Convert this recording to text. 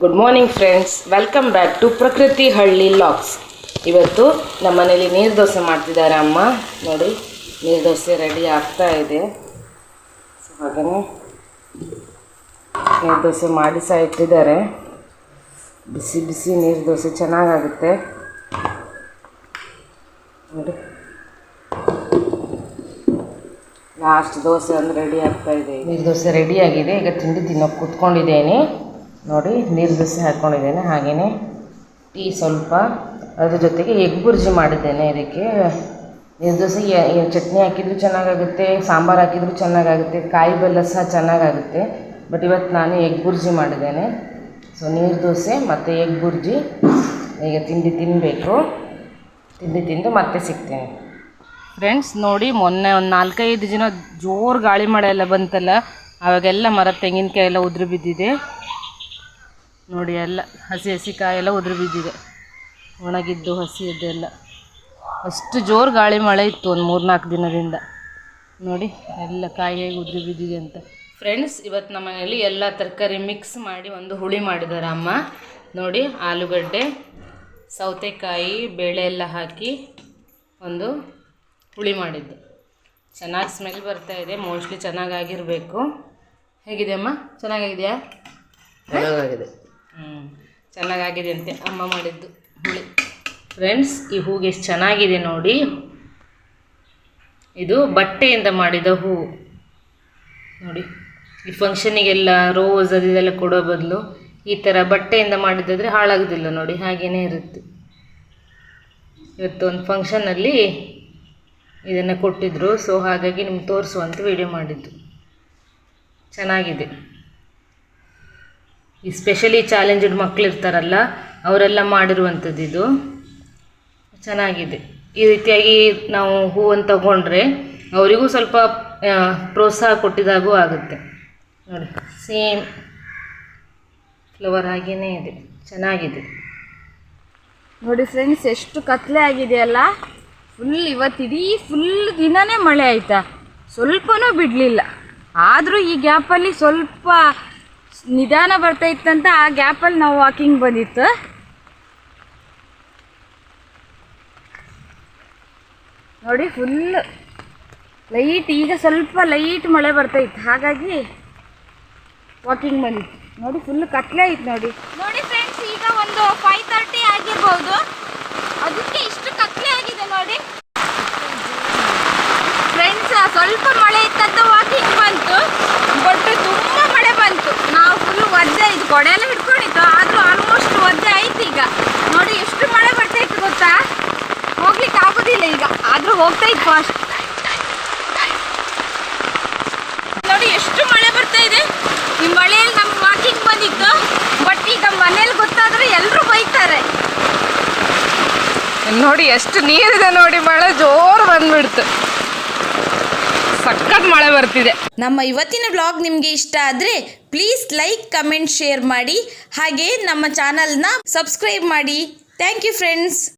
Good morning friends welcome back to Prakruthi Halli LOX ಇವತ್ತು ನಮ್ಮ ಮನೇಲಿ ನೀರು ದೋಸೆ ಮಾಡ್ತಿದ್ದಾರೆ ಅಮ್ಮ. ನೋಡಿ, ನೀರು ದೋಸೆ ರೆಡಿ ಆಗ್ತಾ ಇದೆ. ಸೊ ನೀರು ದೋಸೆ ಮಾಡಿ ಸಹ ಇಟ್ಟಿದ್ದಾರೆ ಬಿಸಿ ಬಿಸಿ ನೀರು ದೋಸೆ ಚೆನ್ನಾಗಾಗುತ್ತೆ. ನೋಡಿ. ಲಾಸ್ಟ್ ದೋಸೆ ಒಂದು ರೆಡಿ ಆಗ್ತಾ ಇದೆ. ನೀರು ದೋಸೆ ರೆಡಿ ಆಗಿದೆ. ಈಗ ತಿಂಡಿ ತಿನ್ನೋಕೆ ಕೂತ್ಕೊಂಡಿದ್ದೇನೆ. ನೋಡಿ, ನೀರು ದೋಸೆ ಹಾಕ್ಕೊಂಡಿದ್ದೇನೆ ಹಾಗೆಯೇ ಟೀ ಸ್ವಲ್ಪ. ಅದ್ರ ಜೊತೆಗೆ ಎಗ್ ಬುರ್ಜಿ ಮಾಡಿದ್ದೇನೆ ಇದಕ್ಕೆ. ನೀರು ದೋಸೆ ಚಟ್ನಿ ಹಾಕಿದ್ರು ಚೆನ್ನಾಗಾಗುತ್ತೆ, ಸಾಂಬಾರು ಹಾಕಿದ್ರು ಚೆನ್ನಾಗಾಗುತ್ತೆ, ಕಾಯಿ ಬೆಲ್ಲ ಸಹ ಚೆನ್ನಾಗಾಗುತ್ತೆ. ಬಟ್ ಇವತ್ತು ನಾನು ಎಗ್ ಬುರ್ಜಿ ಮಾಡಿದ್ದೇನೆ. ಸೊ ನೀರು ದೋಸೆ ಮತ್ತು ಎಗ್ ಬುರ್ಜಿ. ಈಗ ತಿಂಡಿ ತಿನ್ನಬೇಕು ತಿಂಡಿ ತಿಂದು ಮತ್ತೆ ಸಿಗ್ತೇನೆ. ಫ್ರೆಂಡ್ಸ್ ನೋಡಿ, ಮೊನ್ನೆ ಒಂದು ನಾಲ್ಕೈದು ದಿನ ಜೋರು ಗಾಳಿ ಮಳೆ ಎಲ್ಲ ಬಂತಲ್ಲ, ಆವಾಗೆಲ್ಲ ಮರ ತೆಂಗಿನಕಾಯಿ ಎಲ್ಲ ಉದುರು ಬಿದ್ದಿದೆ. ನೋಡಿ ಎಲ್ಲ ಹಸಿ ಹಸಿ ಕಾಯೆಲ್ಲ ಉದುರು ಬಿದ್ದಿದೆ. ಒಣಗಿದ್ದು ಹಸಿಯದ್ದೆಲ್ಲ ಅಷ್ಟು ಜೋರು ಗಾಳಿ ಮಳೆ ಇತ್ತು ಒಂದು ಮೂರ್ನಾಲ್ಕು ದಿನದಿಂದ. ನೋಡಿ ಎಲ್ಲ ಕಾಯಿ ಹೇಗೆ ಉದುರು ಬಿದ್ದಿದೆ ಅಂತ. ಫ್ರೆಂಡ್ಸ್ ಇವತ್ತು ನಮ್ಮ ಮನೆಯಲ್ಲಿ ಎಲ್ಲ ತರಕಾರಿ ಮಿಕ್ಸ್ ಮಾಡಿ ಒಂದು ಹುಳಿ ಮಾಡಿದ್ದಾರೆ ಅಮ್ಮ. ನೋಡಿ ಆಲೂಗಡ್ಡೆ, ಸೌತೆಕಾಯಿ, ಬೇಳೆ ಎಲ್ಲ ಹಾಕಿ ಒಂದು ಹುಳಿ ಮಾಡಿದ್ದು. ಚೆನ್ನಾಗಿ ಸ್ಮೆಲ್ ಬರ್ತಾ ಇದೆ. ಮೋಸ್ಟ್ಲಿ ಚೆನ್ನಾಗಾಗಿರಬೇಕು ಹೇಗಿದೆ ಅಮ್ಮ? ಚೆನ್ನಾಗಾಗಿದೆಯಾ ಚೆನ್ನಾಗಾಗಿದೆ. ಚೆನ್ನಾಗಾಗಿದೆ ಅಂತೆ ಅಮ್ಮ ಮಾಡಿದ್ದು ಹುಳಿ. ಫ್ರೆಂಡ್ಸ್ ಈ ಹೂಗೆ ಎಷ್ಟು ಚೆನ್ನಾಗಿದೆ ನೋಡಿ. ಇದು ಬಟ್ಟೆಯಿಂದ ಮಾಡಿದ ಹೂವು ನೋಡಿ, ಈ ಫಂಕ್ಷನಿಗೆಲ್ಲ ರೋಸ್ ಅದು ಇದೆಲ್ಲ ಕೊಡೋ ಬದಲು ಈ ಥರ ಬಟ್ಟೆಯಿಂದ ಮಾಡಿದ್ದಾದರೆ ಹಾಳಾಗೋದಿಲ್ಲ ನೋಡಿ, ಹಾಗೇನೇ ಇರುತ್ತೆ. ಇವತ್ತು ಒಂದು ಫಂಕ್ಷನಲ್ಲಿ ಇದನ್ನು ಕೊಟ್ಟಿದ್ದರು ಸೊ ಹಾಗಾಗಿ ನಿಮ್ಗೆ ತೋರಿಸುವಂತ ವಿಡಿಯೋ ಮಾಡಿದ್ದು. ಚೆನ್ನಾಗಿದೆ. ಈ ಸ್ಪೆಷಲಿ ಚಾಲೆಂಜಡ್ ಮಕ್ಕಳು ಇರ್ತಾರಲ್ಲ, ಅವರೆಲ್ಲ ಮಾಡಿರುವಂಥದ್ದು ಇದು. ಚೆನ್ನಾಗಿದೆ. ಈ ರೀತಿಯಾಗಿ ನಾವು ಹೂವನ್ನು ತಗೊಂಡ್ರೆ ಅವರಿಗೂ ಸ್ವಲ್ಪ ಪ್ರೋತ್ಸಾಹ ಕೊಟ್ಟಿದಾಗೂ ಆಗುತ್ತೆ. ನೋಡಿ ಸೇಮ್ ಫ್ಲವರ್ ಹಾಗೇ ಇದೆ. ಚೆನ್ನಾಗಿದೆ. ನೋಡಿ ಫ್ರೆಂಡ್ಸ್ ಎಷ್ಟು ಕತ್ಲೆ ಆಗಿದೆಯಲ್ಲ ಫುಲ್ ಇವತ್ತಿಡೀ ಫುಲ್ ದಿನನೇ ಮಳೆ ಆಯಿತಾ? ಸ್ವಲ್ಪನೂ ಬಿಡಲಿಲ್ಲ. ಆದರೂ ಈ ಗ್ಯಾಪಲ್ಲಿ ಸ್ವಲ್ಪ ನಿಧಾನ ಬರ್ತಾ ಇತ್ತಂತ ಆ ಗ್ಯಾಪಲ್ಲಿ ನಾವು ವಾಕಿಂಗ್ ಬಂದಿತ್ತು. ನೋಡಿ ಫುಲ್ ಲೈಟ್ ಈಗ ಸ್ವಲ್ಪ ಲೈಟ್ ಮಳೆ ಬರ್ತಾ ಇತ್ತು. ಹಾಗಾಗಿ ವಾಕಿಂಗ್ ಬಂದಿತ್ತು. ನೋಡಿ ಫುಲ್ ಕತ್ಲೆ ಐತೆ ನೋಡಿ. ನೋಡಿ ಫ್ರೆಂಡ್ಸ್ ಈಗ ಒಂದು ಫೈವ್ ತರ್ಟಿ ಆಗಿರ್ಬೋದು ಅದಕ್ಕೆ ಇಷ್ಟು ಕತ್ಲೆ ಆಗಿದೆ ನೋಡಿ ಫ್ರೆಂಡ್ಸ್ ಸ್ವಲ್ಪ ಮಳೆ ಇತ್ತಂತ ವಾಕಿಂಗ್ ಬಂತು ಬಟ್ ತುಂಬ ಮಳೆ ಬಂತು ನಾವು ಫುಲ್ ಒದ್ದೆ ಇದು ಕೊಡೆ ಎಲ್ಲ ಹಿಡ್ಕೊಂಡಿತ್ತು ಆದರೂ ಆಲ್ಮೋಸ್ಟ್ ಒದ್ದೆ ಆಯ್ತು ಈಗ ನೋಡಿ ಎಷ್ಟು ಮಳೆ ಬರ್ತಾ ಇತ್ತು ಗೊತ್ತಾ ಹೋಗ್ಲಿಕ್ಕೆ ಆಗೋದಿಲ್ಲ ಈಗ ಆದರೂ ಹೋಗ್ತಾ ಇತ್ತು ಫಾಸ್ಟ್ ನೋಡಿ ಎಷ್ಟು ಮಳೆ ಬರ್ತಾ ಇದೆ. ಈ ಮಳೆಯಲ್ಲಿ ನಮ್ಗೆ ವಾಕಿಂಗ್ ಬಂದಿತ್ತು ಬಟ್ ಈಗ ಮನೇಲಿ ಗೊತ್ತಾದ್ರೆ ಎಲ್ಲರೂ ಬೈತಾರೆ. ನೋಡಿ ಎಷ್ಟು ನೀರಿದೆ ನೋಡಿ ಮಳೆ ಜೋರು ಬಂದ್ಬಿಡ್ತು. ಸಖತ್ ಮಳೆ ಬರ್ತಿದೆ. ನಮ್ಮ ಇವತ್ತಿನ ಬ್ಲಾಗ್ ನಿಮಗೆ ಇಷ್ಟ ಆದರೆ ಪ್ಲೀಸ್ ಲೈಕ್ ಕಮೆಂಟ್ ಶೇರ್ ಮಾಡಿ. ಹಾಗೆ ನಮ್ಮ ಚಾನಲ್ನ ಸಬ್ಸ್ಕ್ರೈಬ್ ಮಾಡಿ. Thank you friends